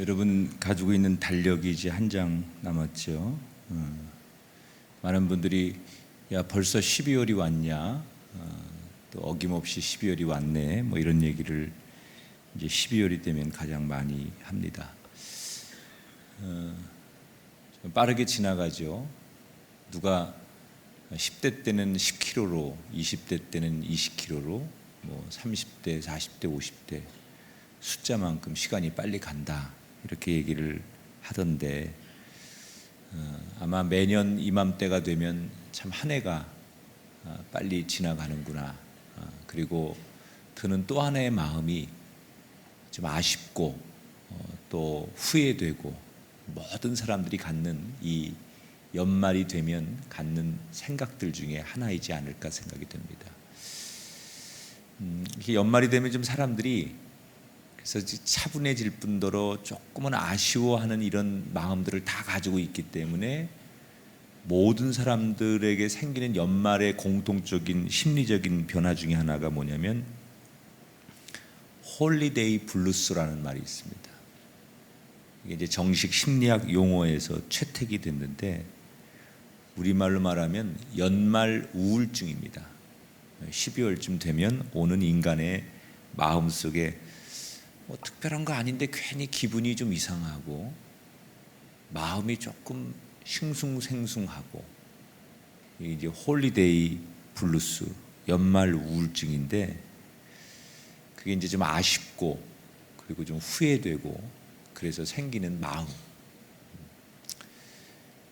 여러분 가지고 있는 달력이 이제 한 장 남았죠. 어, 많은 분들이 야 벌써 12월이 왔냐, 어, 또 어김없이 12월이 왔네, 뭐 이런 얘기를 이제 12월이 되면 가장 많이 합니다. 어, 좀 빠르게 지나가죠. 누가 10대 때는 10kg로, 20대 때는 20kg로, 뭐 30대, 40대, 50대 숫자만큼 시간이 빨리 간다 이렇게 얘기를 하던데 어, 아마 매년 이맘때가 되면 참 한 해가 어, 빨리 지나가는구나 어, 그리고 드는 또 하나의 마음이 좀 아쉽고 어, 또 후회되고 모든 사람들이 갖는 이 연말이 되면 갖는 생각들 중에 하나이지 않을까 생각이 듭니다. 음, 연말이 되면 좀 사람들이 그래서 차분해질 뿐더러 조금은 아쉬워하는 이런 마음들을 다 가지고 있기 때문에 모든 사람들에게 생기는 연말의 공통적인 심리적인 변화 중에 하나가 뭐냐면 홀리데이 블루스라는 말이 있습니다. 이게 이제 정식 심리학 용어에서 채택이 됐는데 우리말로 말하면 연말 우울증입니다. 12월쯤 되면 오는 인간의 마음 속에 뭐 특별한 거 아닌데 괜히 기분이 좀 이상하고 마음이 조금 싱숭생숭하고 이제 홀리데이 블루스 연말 우울증인데 그게 이제 좀 아쉽고 그리고 좀 후회되고 그래서 생기는 마음.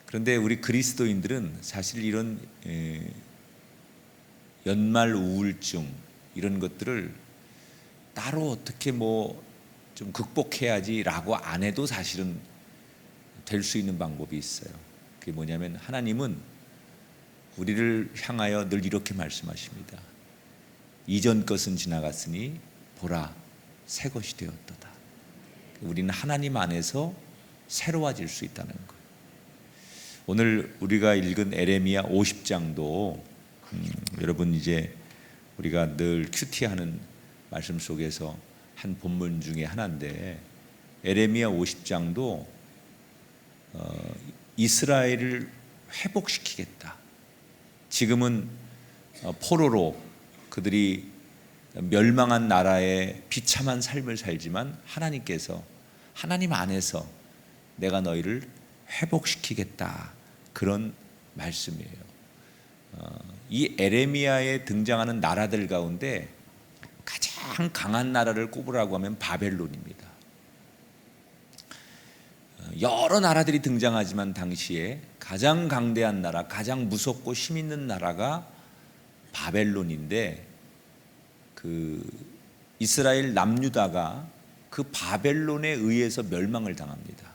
그런데 우리 그리스도인들은 사실 이런 에, 연말 우울증 이런 것들을 따로 어떻게 뭐 좀 극복해야지라고 안 해도 사실은 될 수 있는 방법이 있어요. 그게 뭐냐면 하나님은 우리를 향하여 늘 이렇게 말씀하십니다. 이전 것은 지나갔으니 보라 새 것이 되었도다. 우리는 하나님 안에서 새로워질 수 있다는 거예요. 오늘 우리가 읽은 에레미야 50장도 음, 여러분 이제 우리가 늘 큐티하는 말씀 속에서 한 본문 중에 하나인데 에레미야 50장도 어, 이스라엘을 회복시키겠다. 지금은 어, 포로로 그들이 멸망한 나라의 비참한 삶을 살지만 하나님께서 하나님 안에서 내가 너희를 회복시키겠다 그런 말씀이에요. 어, 이 에레미야에 등장하는 나라들 가운데 가장 강한 나라를 꼽으라고 하면 바벨론입니다. 어, 여러 나라들이 등장하지만 당시에 가장 강대한 나라, 가장 무섭고 힘 있는 나라가 바벨론인데 그 이스라엘 남유다가 그 바벨론에 의해서 멸망을 당합니다.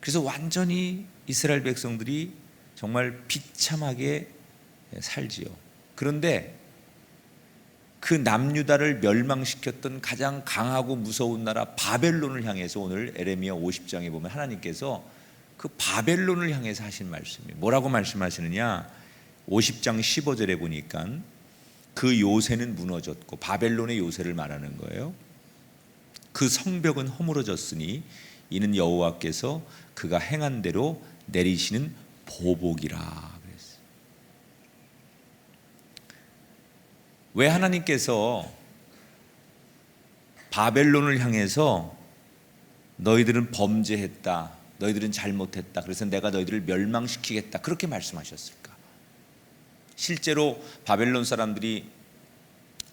그래서 완전히 이스라엘 백성들이 정말 비참하게 살지요. 그런데 그 남유다를 멸망시켰던 가장 강하고 무서운 나라 바벨론을 향해서 오늘 에레미야 50장에 보면 하나님께서 그 바벨론을 향해서 하신 말씀이 뭐라고 말씀하시느냐? 50장 15절에 보니까 그 요새는 무너졌고 바벨론의 요새를 말하는 거예요. 그 성벽은 허물어졌으니 이는 여호와께서 그가 행한 대로 내리시는 보복이라 그랬어요. 왜 하나님께서 바벨론을 향해서 너희들은 범죄했다. 너희들은 잘못했다. 그래서 내가 너희들을 멸망시키겠다. 그렇게 말씀하셨을까? 실제로 바벨론 사람들이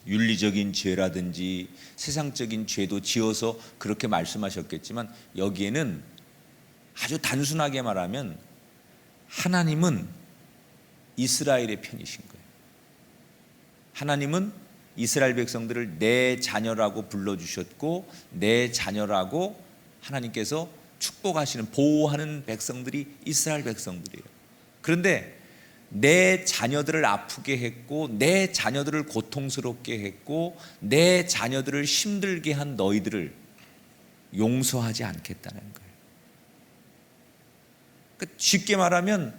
윤리적인 죄라든지 세상적인 죄도 지어서 그렇게 말씀하셨겠지만 여기에는 아주 단순하게 말하면 하나님은 이스라엘의 편이신 거예요. 하나님은 이스라엘 백성들을 내 자녀라고 불러주셨고 내 자녀라고 하나님께서 축복하시는 보호하는 백성들이 이스라엘 백성들이에요. 그런데 내 자녀들을 아프게 했고 내 자녀들을 고통스럽게 했고 내 자녀들을 힘들게 한 너희들을 용서하지 않겠다는 거예요. 그러니까 쉽게 말하면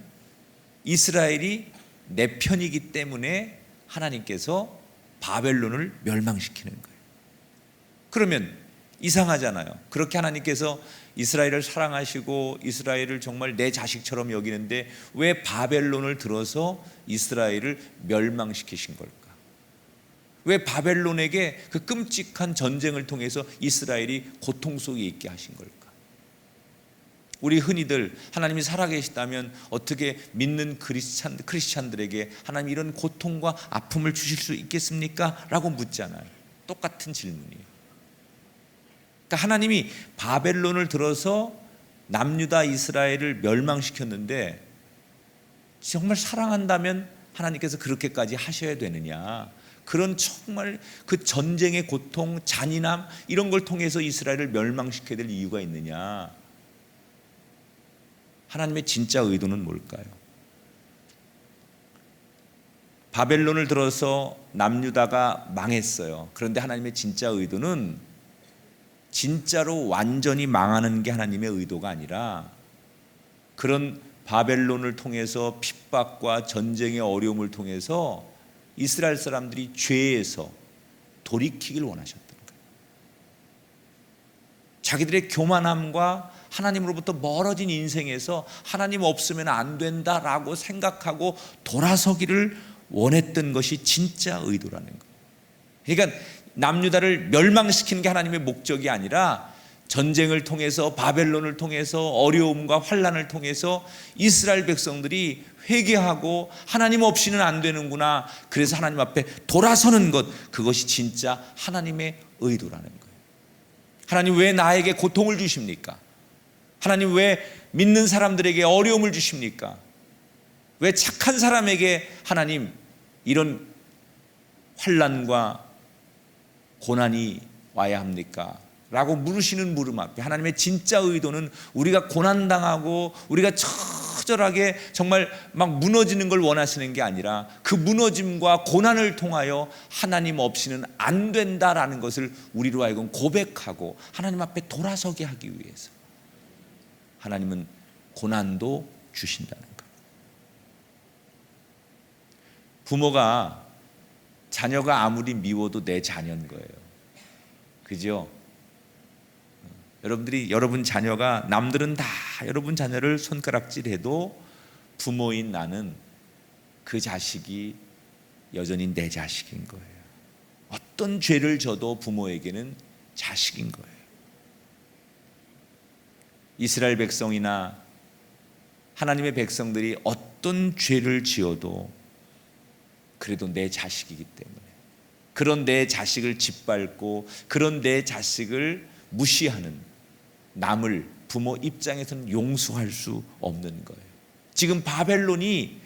이스라엘이 내 편이기 때문에 하나님께서 바벨론을 멸망시키는 거예요. 그러면 이상하잖아요. 그렇게 하나님께서 이스라엘을 사랑하시고 이스라엘을 정말 내 자식처럼 여기는데 왜 바벨론을 들어서 이스라엘을 멸망시키신 걸까? 왜 바벨론에게 그 끔찍한 전쟁을 통해서 이스라엘이 고통 속에 있게 하신 걸까? 우리 흔히들 하나님이 살아계시다면 어떻게 믿는 크리스찬, 크리스찬들에게 하나님 이런 고통과 아픔을 주실 수 있겠습니까? 라고 묻잖아요. 똑같은 질문이에요. 그러니까 하나님이 바벨론을 들어서 남유다 이스라엘을 멸망시켰는데 정말 사랑한다면 하나님께서 그렇게까지 하셔야 되느냐? 그런 정말 그 전쟁의 고통, 잔인함 이런 걸 통해서 이스라엘을 멸망시켜야 될 이유가 있느냐? 하나님의 진짜 의도는 뭘까요? 바벨론을 들어서 남유다가 망했어요. 그런데 하나님의 진짜 의도는 진짜로 완전히 망하는 게 하나님의 의도가 아니라 그런 바벨론을 통해서 핍박과 전쟁의 어려움을 통해서 이스라엘 사람들이 죄에서 돌이키길 원하셨던 거예요. 자기들의 교만함과 하나님으로부터 멀어진 인생에서 하나님 없으면 안 된다라고 생각하고 돌아서기를 원했던 것이 진짜 의도라는 거예요. 그러니까 남유다를 멸망시키는 게 하나님의 목적이 아니라 전쟁을 통해서 바벨론을 통해서 어려움과 환란을 통해서 이스라엘 백성들이 회개하고 하나님 없이는 안 되는구나. 그래서 하나님 앞에 돌아서는 것 그것이 진짜 하나님의 의도라는 거예요. 하나님 왜 나에게 고통을 주십니까? 하나님 왜 믿는 사람들에게 어려움을 주십니까? 왜 착한 사람에게 하나님 이런 환란과 고난이 와야 합니까? 라고 물으시는 물음 앞에 하나님의 진짜 의도는 우리가 고난당하고 우리가 처절하게 정말 막 무너지는 걸 원하시는 게 아니라 그 무너짐과 고난을 통하여 하나님 없이는 안 된다라는 것을 우리로 하여금 고백하고 하나님 앞에 돌아서게 하기 위해서 하나님은 고난도 주신다는 것. 부모가 자녀가 아무리 미워도 내 자녀인 거예요. 그죠? 여러분들이 여러분 자녀가 남들은 다 여러분 자녀를 손가락질해도 부모인 나는 그 자식이 여전히 내 자식인 거예요. 어떤 죄를 져도 부모에게는 자식인 거예요. 이스라엘 백성이나 하나님의 백성들이 어떤 죄를 지어도 그래도 내 자식이기 때문에 그런 내 자식을 짓밟고 그런 내 자식을 무시하는 남을 부모 입장에서는 용서할 수 없는 거예요. 지금 바벨론이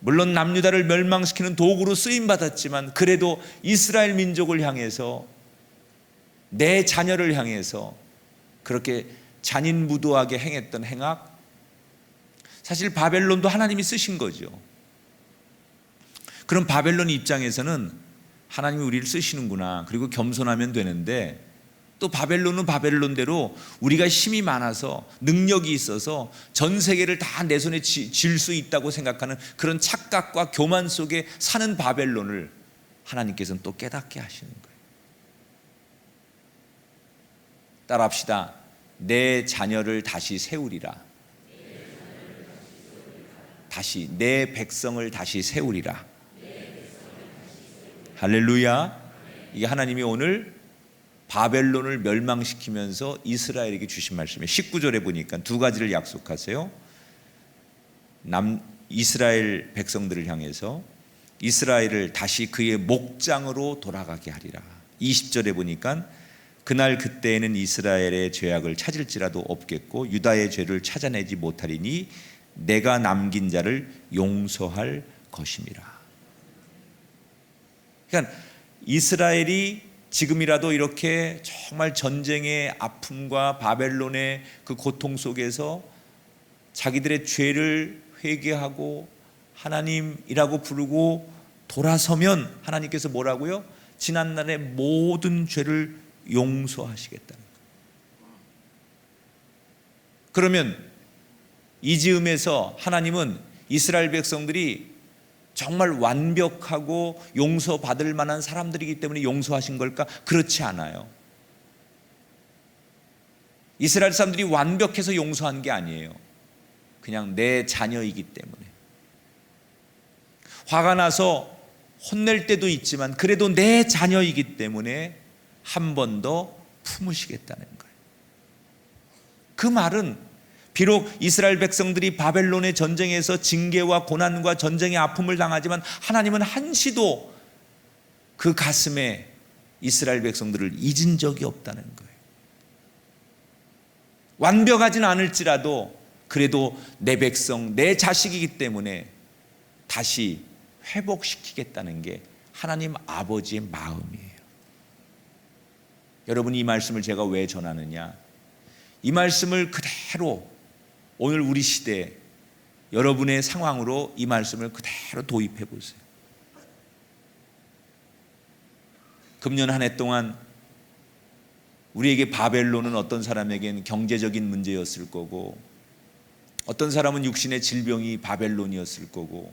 물론 남유다를 멸망시키는 도구로 쓰임 받았지만 그래도 이스라엘 민족을 향해서 내 자녀를 향해서 그렇게 잔인무도하게 행했던 행악 사실 바벨론도 하나님이 쓰신 거죠. 그럼 바벨론 입장에서는 하나님이 우리를 쓰시는구나. 그리고 겸손하면 되는데 또 바벨론은 바벨론대로 우리가 힘이 많아서 능력이 있어서 전 세계를 다 내 손에 질 수 있다고 생각하는 그런 착각과 교만 속에 사는 바벨론을 하나님께서는 또 깨닫게 하시는 거예요. 따라합시다. 내 자녀를 다시 세우리라. 다시 내 백성을 다시 세우리라. 할렐루야. 이게 하나님이 오늘 바벨론을 멸망시키면서 이스라엘에게 주신 말씀이에요. 19절에 보니까 두 가지를 약속하세요. 남 이스라엘 백성들을 향해서 이스라엘을 다시 그의 목장으로 돌아가게 하리라. 20절에 보니까 그날 그때에는 이스라엘의 죄악을 찾을지라도 없겠고 유다의 죄를 찾아내지 못하리니 내가 남긴 자를 용서할 것임이라. 그러니까 이스라엘이 지금이라도 이렇게 정말 전쟁의 아픔과 바벨론의 그 고통 속에서 자기들의 죄를 회개하고 하나님이라고 부르고 돌아서면 하나님께서 뭐라고요? 지난날의 모든 죄를 용서하시겠다는 거예요. 그러면 이 즈음에서 하나님은 이스라엘 백성들이 정말 완벽하고 용서받을 만한 사람들이기 때문에 용서하신 걸까? 그렇지 않아요. 이스라엘 사람들이 완벽해서 용서한 게 아니에요. 그냥 내 자녀이기 때문에. 화가 나서 혼낼 때도 있지만 그래도 내 자녀이기 때문에 한 번 더 품으시겠다는 거예요. 그 말은 비록 이스라엘 백성들이 바벨론의 전쟁에서 징계와 고난과 전쟁의 아픔을 당하지만 하나님은 한시도 그 가슴에 이스라엘 백성들을 잊은 적이 없다는 거예요. 완벽하진 않을지라도 그래도 내 백성, 내 자식이기 때문에 다시 회복시키겠다는 게 하나님 아버지의 마음이에요. 여러분 이 말씀을 제가 왜 전하느냐? 이 말씀을 그대로 오늘 우리 시대 여러분의 상황으로 이 말씀을 그대로 도입해 보세요. 금년 한 해 동안 우리에게 바벨론은 어떤 사람에게는 경제적인 문제였을 거고 어떤 사람은 육신의 질병이 바벨론이었을 거고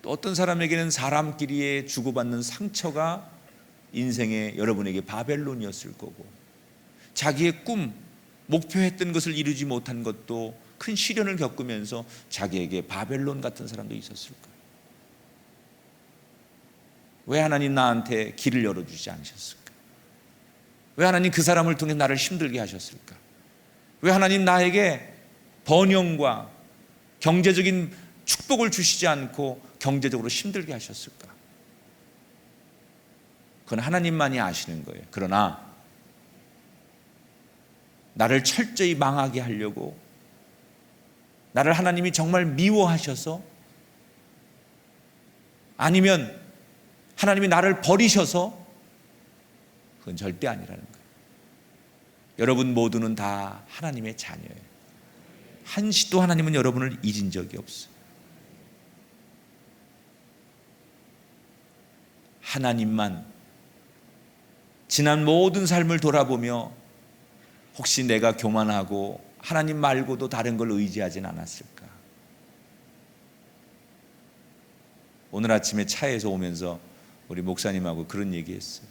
또 어떤 사람에게는 사람끼리의 주고받는 상처가 인생의 여러분에게 바벨론이었을 거고 자기의 꿈, 목표했던 것을 이루지 못한 것도 큰 시련을 겪으면서 자기에게 바벨론 같은 사람도 있었을 거예요. 왜 하나님 나한테 길을 열어주지 않으셨을까? 왜 하나님 그 사람을 통해 나를 힘들게 하셨을까? 왜 하나님 나에게 번영과 경제적인 축복을 주시지 않고 경제적으로 힘들게 하셨을까? 그건 하나님만이 아시는 거예요. 그러나 나를 철저히 망하게 하려고 나를 하나님이 정말 미워하셔서 아니면 하나님이 나를 버리셔서 그건 절대 아니라는 거예요. 여러분 모두는 다 하나님의 자녀예요. 한시도 하나님은 여러분을 잊은 적이 없어요. 하나님만 지난 모든 삶을 돌아보며 혹시 내가 교만하고 하나님 말고도 다른 걸 의지하진 않았을까? 오늘 아침에 차에서 오면서 우리 목사님하고 그런 얘기했어요.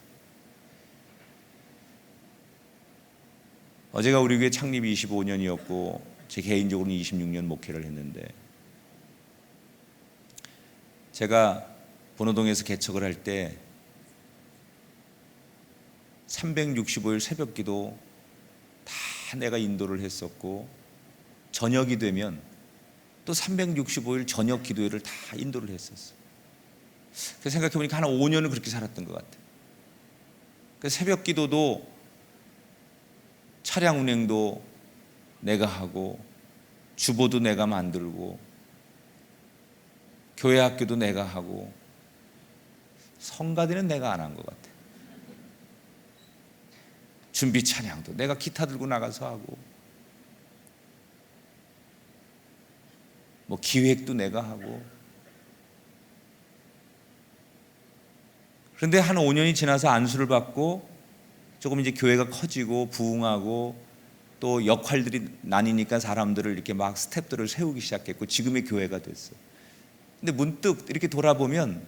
어제가 우리 교회 창립 25년이었고 제 개인적으로는 26년 목회를 했는데 제가 번호동에서 개척을 할때 365일 새벽 기도 다 내가 인도를 했었고 저녁이 되면 또 365일 저녁 기도회를 다 인도를 했었어. 그 생각해 보니까 한 5년을 그렇게 살았던 것 같아. 그 새벽 기도도 차량 운행도 내가 하고 주보도 내가 만들고 교회 학교도 내가 하고 성가대는 내가 안 한 것 같아. 준비 찬양도 내가 기타 들고 나가서 하고 뭐 기획도 내가 하고 그런데 한 5년이 지나서 안수를 받고 조금 이제 교회가 커지고 부흥하고 또 역할들이 나뉘니까 사람들을 이렇게 막 스텝들을 세우기 시작했고 지금의 교회가 됐어. 근데 문득 이렇게 돌아보면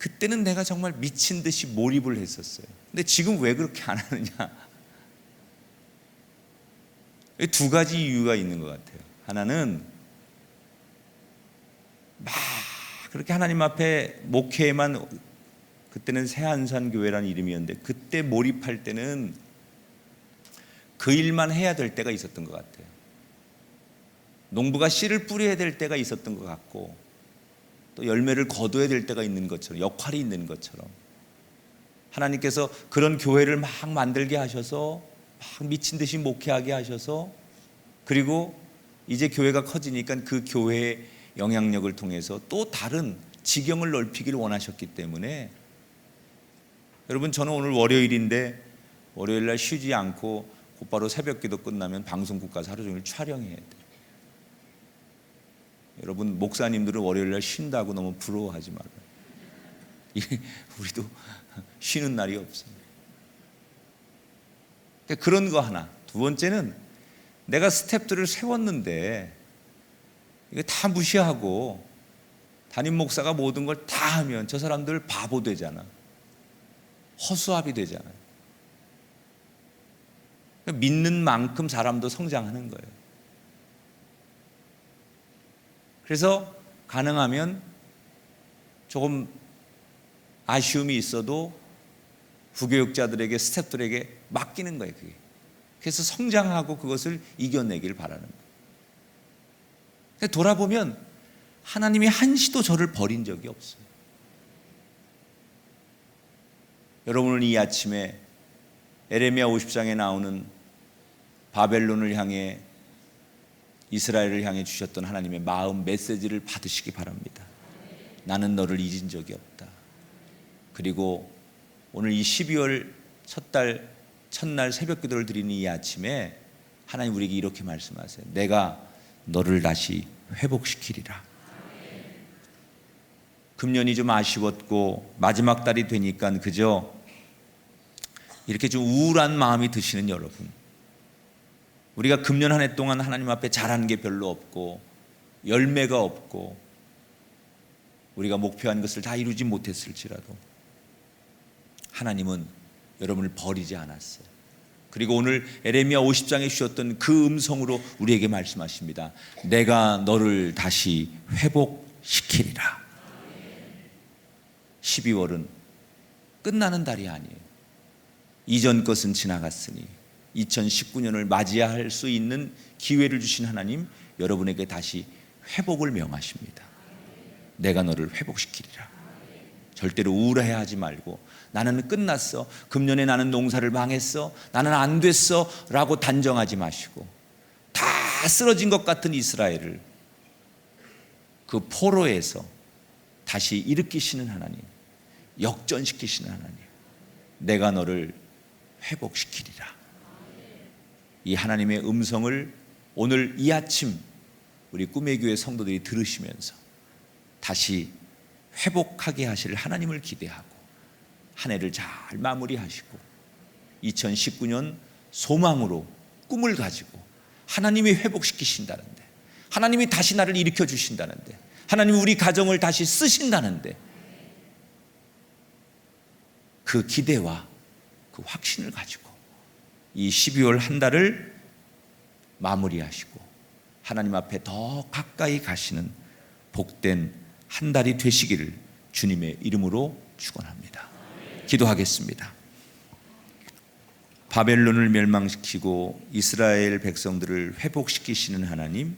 그때는 내가 정말 미친 듯이 몰입을 했었어요. 근데 지금 왜 그렇게 안 하느냐? 두 가지 이유가 있는 것 같아요. 하나는 막 그렇게 하나님 앞에 목회에만 그때는 새한산 교회라는 이름이었는데 그때 몰입할 때는 그 일만 해야 될 때가 있었던 것 같아요. 농부가 씨를 뿌려야 될 때가 있었던 것 같고 또 열매를 거둬야 될 때가 있는 것처럼 역할이 있는 것처럼 하나님께서 그런 교회를 막 만들게 하셔서 막 미친 듯이 목회하게 하셔서 그리고 이제 교회가 커지니까 그 교회의 영향력을 통해서 또 다른 지경을 넓히기를 원하셨기 때문에 여러분 저는 오늘 월요일인데 월요일 날 쉬지 않고 곧바로 새벽 기도 끝나면 방송국 가서 하루 종일 촬영해야 돼요. 여러분 목사님들은 월요일 날 쉰다고 너무 부러워하지 말아요. 우리도 쉬는 날이 없습니다. 그런 거 하나. 두 번째는 내가 스탭들을 세웠는데 이거 다 무시하고 담임 목사가 모든 걸 다 하면 저 사람들 바보 되잖아. 허수아비 되잖아요. 믿는 만큼 사람도 성장하는 거예요. 그래서 가능하면 조금 아쉬움이 있어도 부교육자들에게 스태프들에게 맡기는 거예요. 그게. 그래서 성장하고 그것을 이겨내길 바라는 거예요. 돌아보면 하나님이 한시도 저를 버린 적이 없어요. 여러분은 이 아침에 에레미야 50장에 나오는 바벨론을 향해 이스라엘을 향해 주셨던 하나님의 마음 메시지를 받으시기 바랍니다. 나는 너를 잊은 적이 없다. 그리고 오늘 이 12월 첫 달 첫날 새벽 기도를 드리는 이 아침에 하나님 우리에게 이렇게 말씀하세요. 내가 너를 다시 회복시키리라. 금년이 좀 아쉬웠고 마지막 달이 되니까 그저 이렇게 좀 우울한 마음이 드시는 여러분. 우리가 금년 한 해 동안 하나님 앞에 잘한 게 별로 없고 열매가 없고 우리가 목표한 것을 다 이루지 못했을지라도 하나님은 여러분을 버리지 않았어요. 그리고 오늘 에레미야 50장에 주셨던 그 음성으로 우리에게 말씀하십니다. 내가 너를 다시 회복시키리라. 12월은 끝나는 달이 아니에요. 이전 것은 지나갔으니 2019년을 맞이할 수 있는 기회를 주신 하나님 여러분에게 다시 회복을 명하십니다. 내가 너를 회복시키리라. 절대로 우울해 하지 말고 나는 끝났어. 금년에 나는 농사를 망했어. 나는 안 됐어. 라고 단정하지 마시고 다 쓰러진 것 같은 이스라엘을 그 포로에서 다시 일으키시는 하나님, 역전시키시는 하나님, 내가 너를 회복시키리라. 이 하나님의 음성을 오늘 이 아침 우리 꿈의 교회 성도들이 들으시면서 다시 회복하게 하실 하나님을 기대하고 한 해를 잘 마무리하시고 2019년 소망으로 꿈을 가지고 하나님이 회복시키신다는데 하나님이 다시 나를 일으켜 주신다는데 하나님이 우리 가정을 다시 쓰신다는데 그 기대와 그 확신을 가지고 이 12월 한 달을 마무리하시고 하나님 앞에 더 가까이 가시는 복된 한 달이 되시기를 주님의 이름으로 축원합니다. 기도하겠습니다. 바벨론을 멸망시키고 이스라엘 백성들을 회복시키시는 하나님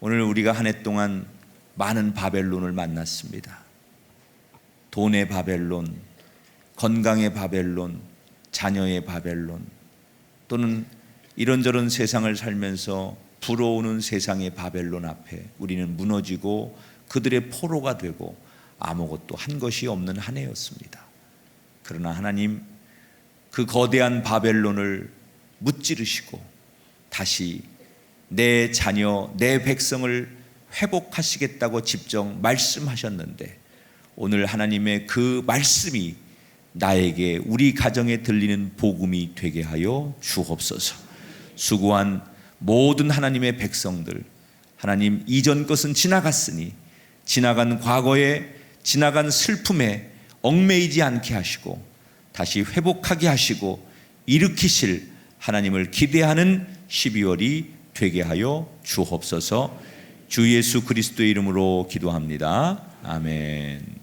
오늘 우리가 한 해 동안 많은 바벨론을 만났습니다. 돈의 바벨론, 건강의 바벨론, 자녀의 바벨론, 또는 이런저런 세상을 살면서 불어오는 세상의 바벨론 앞에 우리는 무너지고 그들의 포로가 되고 아무것도 한 것이 없는 한 해였습니다. 그러나 하나님 그 거대한 바벨론을 무찌르시고 다시 내 자녀, 내 백성을 회복하시겠다고 직접 말씀하셨는데 오늘 하나님의 그 말씀이 나에게 우리 가정에 들리는 복음이 되게 하여 주옵소서. 수고한 모든 하나님의 백성들 하나님 이전 것은 지나갔으니 지나간 과거에 지나간 슬픔에 얽매이지 않게 하시고 다시 회복하게 하시고 일으키실 하나님을 기대하는 12월이 되게 하여 주옵소서 주 예수 그리스도의 이름으로 기도합니다. 아멘.